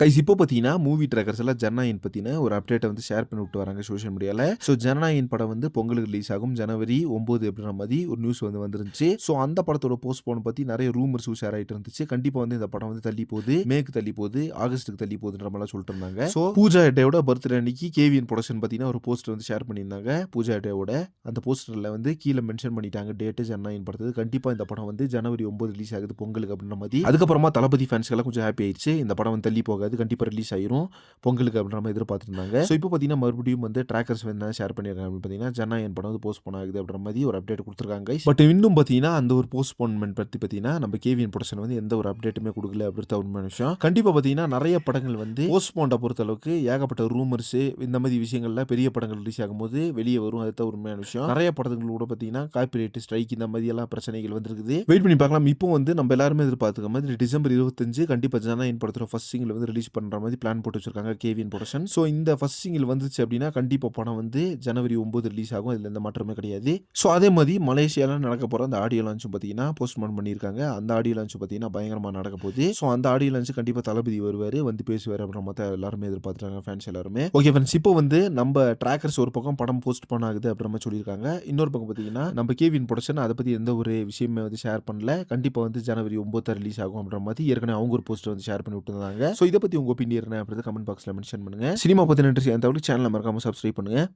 Guys இப்போ பார்த்தீங்கன்னா movie trackers எல்லாம் ஜனநாயகன் பற்றின ஒரு அப்டேட்டை வந்து ஷேர் பண்ணி விட்டு வராங்க சோஷியல் மீடியாவில் ஸோ ஜனநாயகன் படம் வந்து பொங்கலுக்கு ரிலீஸ் ஆகும். ஜனவரி ஒம்பது அப்படின்ற மாதிரி ஒரு நியூஸ் வந்து வந்துருந்துச்சு. ஸோ அந்த படத்தோட போஸ்ட் போன பற்றி நிறைய ரூமர்ஸ் ஷேர் ஆகிட்டு இருந்துச்சு. கண்டிப்பாக வந்து இந்த படம் வந்து தள்ளி போகுது. மேக்கு தள்ளி போகுது. ஆகஸ்ட்டுக்கு தள்ளி போகுதுன்ற மாதிரிலாம் சொல்லிட்டு இருந்தாங்க. ஸோ பூஜா ஹெட்டையோட பர்த்டே அன்னைக்கு கேவிஎன் ப்ரொடக்ஷன் பார்த்தீங்கன்னா ஒரு போஸ்டர் வந்து ஷேர் பண்ணியிருந்தாங்க. பூஜா ஹெட்டையோட அந்த போஸ்டரில் வந்து கீழே மென்ஷன் பண்ணிட்டாங்க டேட்டு ஜனநாயகன் படத்துக்கு. கண்டிப்பாக இந்த படம் வந்து ஜனவரி ஒம்பது ரிலீஸ் ஆகுது பொங்கலுக்கு அப்படின்ற மாதிரி. அதுக்கப்புறமா தளபதி ஃபேன்ஸ்க்கெல்லாம் கொஞ்சம் ஹாப்பி ஆயிடுச்சு. இந்த படம் வந்து தள்ளி போகாது. கண்டிப்பாக ரிலீஸ் ஆயிரும். பொங்கலுக்கு அப்படின்ற மாதிரி எதிர்பார்த்துருந்தாங்க. ஸோ இப்போ பார்த்தீங்கன்னா மறுபடியும் வந்து ட்ராக்கர்ஸ் வந்து ஷேர் பண்ணியிருக்காங்க அப்படின்னு பார்த்தீங்கன்னா ஜனநாயகன் படம் வந்து போஸ்ட் ஆகுது அப்படின்ற மாதிரி ஒரு அப்டேட் கொடுத்துருக்காங்க பட் இன்னும் பார்த்தீங்கன்னா அந்த ஒரு போஸ்ட்போன்மெண்ட் பற்றி பார்த்தீங்கன்னா நம்ம கேவியன் ப்ரொடக்ஷன் வந்து எந்த ஒரு அப்டேட்டுமே கொடுக்கல அப்படின்ற உண்மையான விஷயம் கண்டிப்பாக பார்த்தீங்கன்னா நிறைய படங்கள் வந்து போஸ்ட்போண்டை பொறுத்த அளவுக்கு ஏகப்பட்ட ரூமர்ஸ் இந்த மாதிரி விஷயங்கள்ல பெரிய படங்கள் ரிலீஸ் ஆகும்போது வெளியே வரும். அதுதான் உண்மையான விஷயம். நிறைய படங்கள் கூட பார்த்தீங்கன்னா காப்பிரைட் ஸ்ட்ரைக் இந்த மாதிரி எல்லாம் பிரச்சனைகள் வந்திருக்குது. வெயிட் பண்ணி பார்க்கலாம். இப்போ வந்து நம்ம எல்லாருமே எதிர்பார்த்துக்க மாதிரி டிசம்பர் இருபத்தஞ்சு கண்டிப்பாக ஜனநாயகன் படத்தோட ஃபர்ஸ்ட் சிங்கிள் வந்து ரிலீஸ் பண்ணுற மாதிரி பிளான் போட்டு வச்சிருக்காங்க கேவிஎன் ப்ரொடக்ஷன் ஸோ இந்த ஃபஸ்ட் சிங்கிள் வந்துச்சு அப்படின்னா கண்டிப்பாக படம் வந்து ஜனவரி ஒம்பது ரிலீஸ் ஆகும். இதில் எந்த மாற்றமே கிடையாது. ஸோ அதே மாதிரி மலேசியாவில் நடக்க போகிற அந்த ஆடியோ லான்ச்சும் பார்த்தீங்கன்னா போஸ்ட்மான் பண்ணியிருக்காங்க. அந்த ஆடியோ லான்ச் பார்த்தீங்கன்னா பயங்கரமாக நடக்க போகுது. ஸோ அந்த ஆடியோ லான்ச் கண்டிப்பாக தளபதி வருவார் வந்து பேசுவார் அப்படின்ற மாதிரி எல்லாருமே எதிர்பார்த்துறாங்க ஃபேன்ஸ் எல்லாருமே. ஓகே ஃப்ரெண்ட்ஸ் இப்போ வந்து நம்ம ட்ராக்கர்ஸ் ஒரு பக்கம் படம் போஸ்ட் பண்ண ஆகுது அப்படின்ற மாதிரி சொல்லியிருக்காங்க. இன்னொரு பக்கம் பார்த்தீங்கன்னா நம்ம கேவின் ப்ரொடக்ஷன் அதை பற்றி எந்த ஒரு விஷயமே வந்து ஷேர் பண்ணல. கண்டிப்பாக வந்து ஜனவரி ஒம்பது ரிலீஸ் ஆகும் அப்படின்ற மாதிரி ஏற்கனவே அவங்க ஒரு போஸ்ட் வந்து ஷேர் பண்ணி விட்டுருந்தாங்க. ஸோ இதை பற்றி உங்கள் ஒப்பீனியர் என்ன அப்படின்றத கமெண்ட் பாக்ஸில் மென்ஷன் பண்ணுங்க. சினிமா பற்றி நன்றி அந்த சேனலை மறக்காமல் சப்ஸ்கிரைப் பண்ணுங்கள்